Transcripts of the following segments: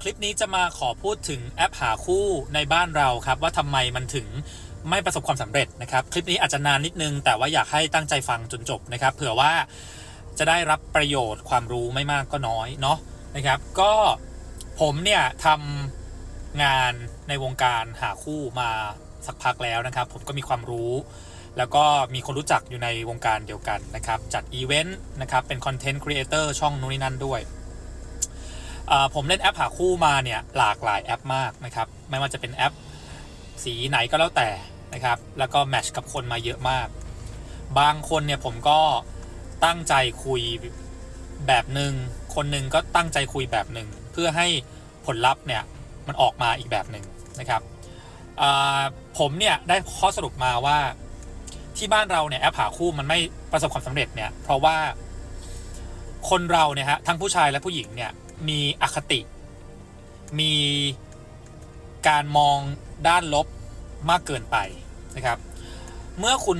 คลิปนี้จะมาขอพูดถึงแอปหาคู่ในบ้านเราครับ ว่าทำไมมันถึงไม่ประสบความสำเร็จนะครับ คลิปนี้อาจจะนานนิดนึง แต่ว่าอยากให้ตั้งใจฟังจนจบนะครับ เผื่อว่าจะได้รับประโยชน์ความรู้ไม่มากก็น้อยเนาะนะครับ ก็ผมเนี่ยทำงานในวงการหาคู่มาสักพักแล้วนะครับ ผมก็มีความรู้ แล้วก็มีคนรู้จักอยู่ในวงการเดียวกันนะครับ จัดอีเวนต์นะครับเป็นคอนเทนต์ครีเอเตอร์ช่องนู้นนี่นั่นด้วย ผมเล่นแอปหาคู่มาเนี่ยหลากหลายแอปมากนะครับ ไม่ว่าจะเป็นแอปสีไหนก็แล้วแต่นะครับ แล้วก็แมทช์กับคนมาเยอะมาก บางคนเนี่ยผมก็ตั้งใจคุยแบบหนึ่ง คนหนึ่งก็ตั้งใจคุยแบบหนึ่ง เพื่อให้ผลลัพธ์เนี่ยมันออกมาอีกแบบหนึ่งนะครับอ่าผมเนี่ยได้ข้อสรุปมาว่าที่บ้านเราเนี่ยแอปหาคู่มันไม่ประสบความสำเร็จเนี่ยเพราะว่าคนเราเนี่ยฮะทั้งผู้ชายและผู้หญิงเนี่ย มีอคติ มีการมองด้านลบมากเกินไปนะครับ เมื่อคุณ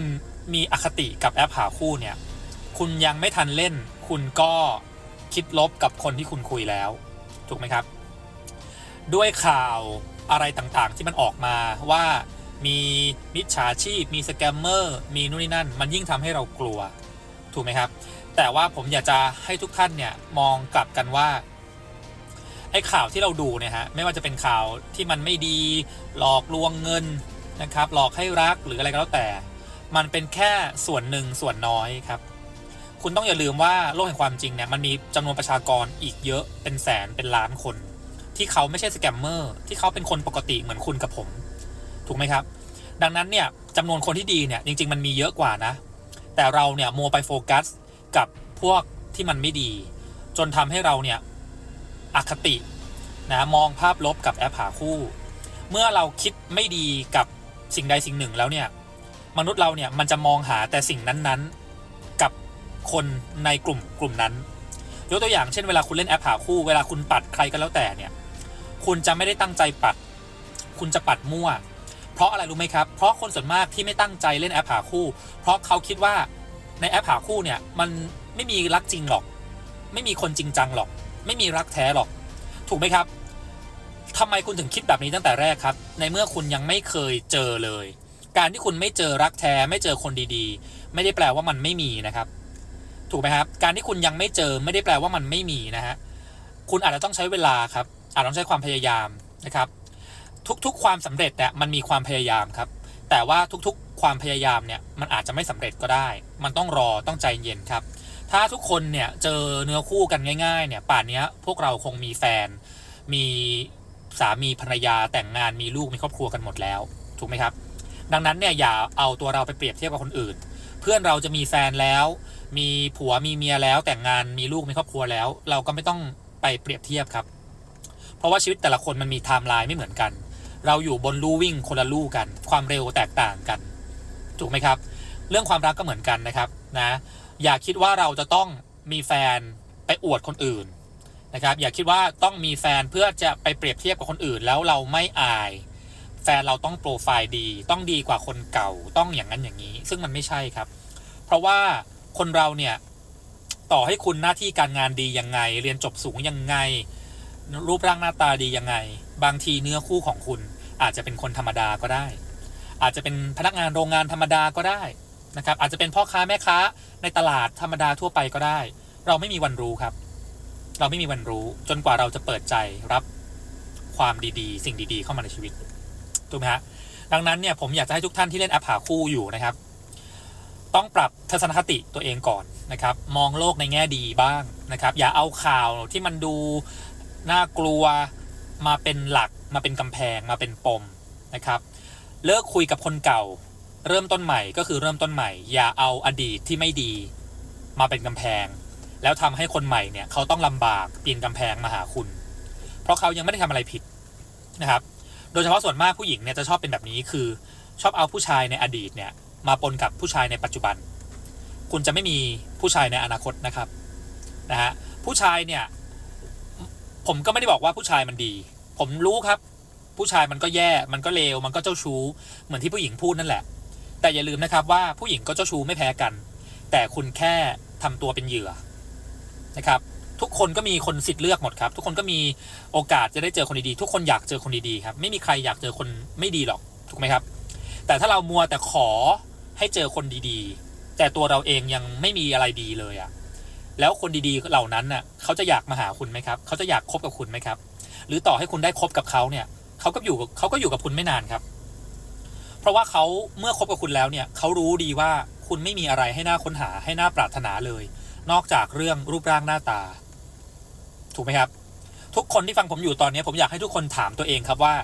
มีอคติกับแอปหาคู่เนี่ย คุณยังไม่ทันเล่น คุณก็คิดลบกับคนที่คุณคุยแล้ว ถูกไหมครับ ด้วยข่าวอะไรต่างๆ ที่มันออกมาว่ามีมิจฉาชีพ มีสแกมเมอร์ มีนู่นนี่นั่น มันยิ่งทำให้เรากลัว ถูกไหมครับ แต่ว่าผมอยากจะให้ทุกท่านเนี่ยมองกลับกันว่า ไอ้ข่าวที่เราดูเนี่ยฮะไม่ว่าจะเป็นข่าวที่มันไม่ดีหลอกลวงเงินนะครับหลอกให้รักหรืออะไรก็แล้วแต่ มันเป็นแค่ส่วนหนึ่งส่วนน้อยครับคุณต้องอย่าลืมว่าโลกแห่งความจริงเนี่ยมันมีจำนวนประชากรอีกเยอะเป็นแสนเป็นล้านคน ที่เขาไม่ใช่สแกมเมอร์ที่เขาเป็นคนปกติเหมือนคุณกับผม ถูกไหมครับ ดังนั้นเนี่ยจำนวนคนที่ดีเนี่ยจริง ๆ มันมีเยอะกว่านะ แต่เราเนี่ยมัวไปโฟกัสกับพวกที่มันไม่ดี จนทำให้เราเนี่ย อคตินะมองภาพลบกับแอปหาคู่ เมื่อเราคิดไม่ดีกับสิ่งใดสิ่งหนึ่งแล้วเนี่ยมนุษย์เราเนี่ยมันจะมองหาแต่สิ่งนั้นๆ กับคนในกลุ่มกลุ่มนั้น ยกตัวอย่างเช่นเวลาคุณเล่นแอปหาคู่ เวลาคุณปัดใครก็แล้วแต่เนี่ยคุณจะไม่ได้ตั้งใจปัด คุณจะปัดมั่ว เพราะอะไรรู้ไหมครับ เพราะคนส่วนมากที่ไม่ตั้งใจเล่นแอปหาคู่ เพราะเขาคิดว่าในแอปหาคู่เนี่ยมันไม่มีรักจริงหรอก ไม่มีคนจริงจังหรอก ไม่มีรักแท้หรอก ถูกไหมครับทำไมคุณถึงคิดแบบนี้ตั้งแต่แรกครับ ในเมื่อคุณยังไม่เคยเจอเลย การที่คุณไม่เจอรักแท้ ไม่เจอคนดีๆ ไม่ได้แปลว่ามันไม่มีนะครับ ถูกไหมครับ การที่คุณยังไม่เจอไม่ได้แปลว่ามันไม่มีนะฮะคุณอาจจะต้องใช้เวลาครับ อาจต้องใช้ความพยายามนะครับ ทุกๆ ความสำเร็จเนี่ยมันมีความพยายามครับ แต่ว่าทุกๆ ความพยายามเนี่ยมันอาจจะไม่สำเร็จก็ได้ มันต้องรอต้องใจเย็นครับ ถ้าทุกคนเนี่ยเจอเนื้อคู่กันง่ายๆ เนี่ยป่านนี้พวกเราคงมีแฟน มีสามีภรรยาแต่งงานมีลูกมีครอบครัวกันหมดแล้ว ถูกไหมครับ ดังนั้นเนี่ยอย่าเอาตัวเราไปเปรียบเทียบกับคนอื่น เพื่อนเราจะมีแฟนแล้ว มีผัวมีเมียแล้วแต่งงานมีลูกมีครอบครัวแล้ว เราก็ไม่ต้องไปเปรียบเทียบครับ เพราะว่าชีวิตแต่ละคนมันมีไทม์ไลน์ไม่เหมือนกัน เราอยู่บนลู่วิ่งคนละลู่กัน ความเร็วแตกต่างกัน ถูกไหมครับ เรื่องความรักก็เหมือนกันนะครับนะ อย่าคิดว่าเราจะต้องมีแฟนไปอวดคนอื่นนะครับ อย่าคิดว่าต้องมีแฟนเพื่อจะไปเปรียบเทียบกับคนอื่น แล้วเราไม่อาย แฟนเราต้องโปรไฟล์ดี ต้องดีกว่าคนเก่าต้องอย่างนั้นอย่างนี้ ซึ่งมันไม่ใช่ครับ เพราะว่าคนเราเนี่ยต่อให้คุณหน้าที่การงานดียังไง เรียนจบสูงยังไง รูปร่างหน้าตาดียังไง บางทีเนื้อคู่ของคุณอาจจะเป็นคนธรรมดาก็ได้ อาจจะเป็นพนักงานโรงงานธรรมดาก็ได้ นะครับอาจจะเป็นพ่อค้าแม่ค้าในตลาดธรรมดาทั่วไปก็ได้ เราไม่มีวันรู้ครับ เราไม่มีวันรู้จนกว่าเราจะเปิดใจรับความดีๆ สิ่งดีๆ เข้ามาในชีวิตถูกไหมฮะดังนั้นเนี่ยผมอยากจะให้ทุกท่านที่เล่นแอปหาคู่อยู่นะครับ ต้องปรับทัศนคติตัวเองก่อนนะครับ มองโลกในแง่ดีบ้างนะครับ อย่าเอาข่าวที่มันดูน่ากลัวมาเป็นหลักมาเป็นกำแพงมาเป็นปมนะครับ เลิกคุยกับคนเก่า เริ่มต้นใหม่ก็คือเริ่มต้นใหม่ อย่าเอาอดีตที่ไม่ดี มาเป็นกำแพง แล้วทำให้คนใหม่เนี่ยเขาต้องลำบากปีนกำแพงมาหาคุณ เพราะเขายังไม่ได้ทำอะไรผิดนะครับ โดยเฉพาะส่วนมากผู้หญิงเนี่ยจะชอบเป็นแบบนี้คือ ชอบเอาผู้ชายในอดีตเนี่ยมาปนกับผู้ชายในปัจจุบัน คุณจะไม่มีผู้ชายในอนาคตนะครับนะฮะผู้ชายเนี่ยผมก็ไม่ได้บอกว่าผู้ชายมันดี ผมรู้ครับ ผู้ชายมันก็แย่มันก็เลวมันก็เจ้าชู้เหมือนที่ผู้หญิงพูดนั่นแหละ แต่อย่าลืมนะครับว่าผู้หญิงก็เจ้าชู้ไม่แพ้กัน แต่คุณแค่ทำตัวเป็นเหยื่อนะครับ ทุกคนก็มีคนสิทธิ์เลือกหมดครับ ทุกคนก็มีโอกาสจะได้เจอคนดีๆทุกคนอยากเจอคนดีๆครับ ไม่มีใครอยากเจอคนไม่ดีหรอกถูกไหมครับ แต่ถ้าเรามัวแต่ขอให้เจอคนดีๆ แต่ตัวเราเองยังไม่มีอะไรดีเลยอะแล้วคนดีๆเหล่านั้นน่ะเขาจะอยากมาหาคุณไหมครับ เขาจะอยากคบกับคุณไหมครับ หรือต่อให้คุณได้คบกับเขาเนี่ยเขาก็อยู่เขาก็อยู่กับคุณไม่นานครับ เพราะว่าเขาเมื่อคบกับคุณแล้วเนี่ยเขารู้ดีว่าคุณไม่มีอะไรให้น่าค้นหาให้น่าปรารถนาเลย นอกจากเรื่องรูปร่างหน้าตา ถูกไหมครับ ทุกคนที่ฟังผมอยู่ตอนนี้ ผมอยากให้ทุกคนถามตัวเองครับว่า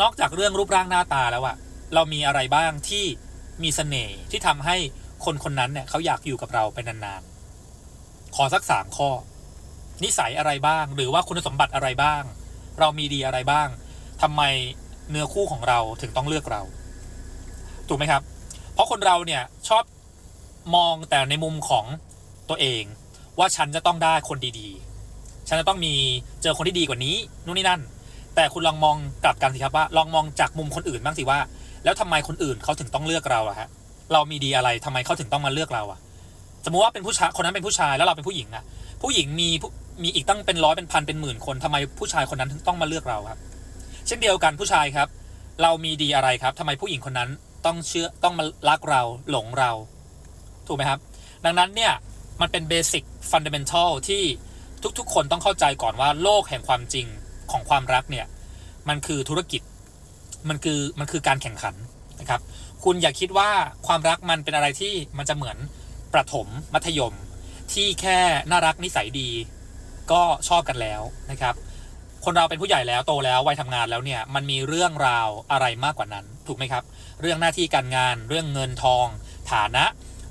นอกจากเรื่องรูปร่างหน้าตาแล้วอะเรามีอะไรบ้างที่มีเสน่ห์ที่ทำให้คนคนนั้นเนี่ยเขาอยากอยู่กับเราไปนานๆ ขอสักสามข้อ นิสัยอะไรบ้าง หรือว่าคุณสมบัติอะไรบ้าง เรามีดีอะไรบ้างทำไม เนื้อคู่ของเราถึงต้องเลือกเรา ถูกไหมครับ เพราะคนเราเนี่ยชอบมองแต่ในมุมของตัวเอง ว่าฉันจะต้องได้คนดีๆ ฉันจะต้องมีเจอคนที่ดีกว่านี้นู่นนี่นั่น แต่คุณลองมองกลับกันสิครับว่า ลองมองจากมุมคนอื่นบ้างสิว่า แล้วทำไมคนอื่นเขาถึงต้องเลือกเราอะฮะเรามีดีอะไรทำไมเขาถึงต้องมาเลือกเราอะสมมติว่าเป็นผู้ชายคนนั้นเป็นผู้ชายแล้วเราเป็นผู้หญิงอะผู้หญิงมีมีอีกตั้งเป็นร้อยเป็นพันเป็นหมื่นคนทำไมผู้ชายคนนั้นถึงต้องมาเลือกเราครับ ช่นเดียวกันผู้ชายครับ เรามีดีอะไรครับทำไมผู้หญิงคนนั้นต้องเชื่อต้องมารักเราหลงเรา ถูกไหมครับ ดังนั้นเนี่ยมันเป็นเบสิกฟันเดเมนทัลที่ทุกๆ คนต้องเข้าใจก่อนว่าโลกแห่งความจริงของความรักเนี่ยมันคือธุรกิจมันคือมันคือการแข่งขันนะครับ คุณอย่าคิดว่าความรักมันเป็นอะไรที่มันจะเหมือนประถมมัธยม ที่แค่น่ารักนิสัยดี ก็ชอบกันแล้วนะครับ คนเราเป็นผู้ใหญ่แล้วโตแล้ววัยทำงานแล้วเนี่ยมันมีเรื่องราวอะไรมากกว่านั้น ถูกไหมครับ เรื่องหน้าที่การงาน เรื่องเงินทอง ฐานะ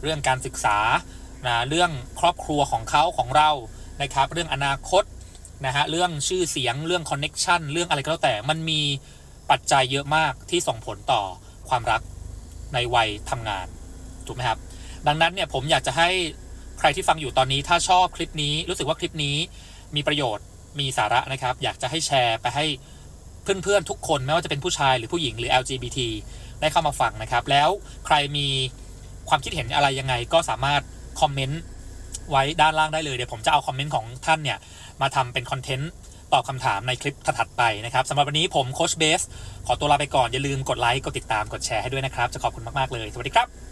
เรื่องการศึกษานะเรื่องครอบครัวของเขาของเรานะครับ เรื่องอนาคตนะฮะเรื่องชื่อเสียงเรื่องคอนเน็ชันเรื่องอะไรก็แล้วแต่มันมีปัจจัยเยอะมากที่ส่งผลต่อความรักในวัยทำงานถูกไหมครับ ดังนั้นเนี่ยผมอยากจะให้ใครที่ฟังอยู่ตอนนี้ถ้าชอบคลิปนี้รู้สึกว่าคลิปนี้มีประโยชน์ มีสาระนะครับ อยากจะให้แชร์ไปให้เพื่อนๆทุกคนไม่ว่าจะเป็นผู้ชายหรือผู้หญิงหรือ LGBT ได้เข้ามาฟังนะครับ แล้วใครมีความคิดเห็นอะไรยังไง ก็สามารถคอมเมนต์ไว้ด้านล่างได้เลยเดี๋ยวผมจะเอาคอมเมนต์ของท่านเนี่ย มาทำเป็นคอนเทนต์ตอบคำถามในคลิปถัดไปนะครับสำหรับวันนี้ผมโคชเบส ขอตัวลาไปก่อน อย่าลืมกดไลค์ กดติดตาม กดแชร์ให้ด้วยนะครับ จะขอบคุณมาก ๆ เลย สวัสดีครับ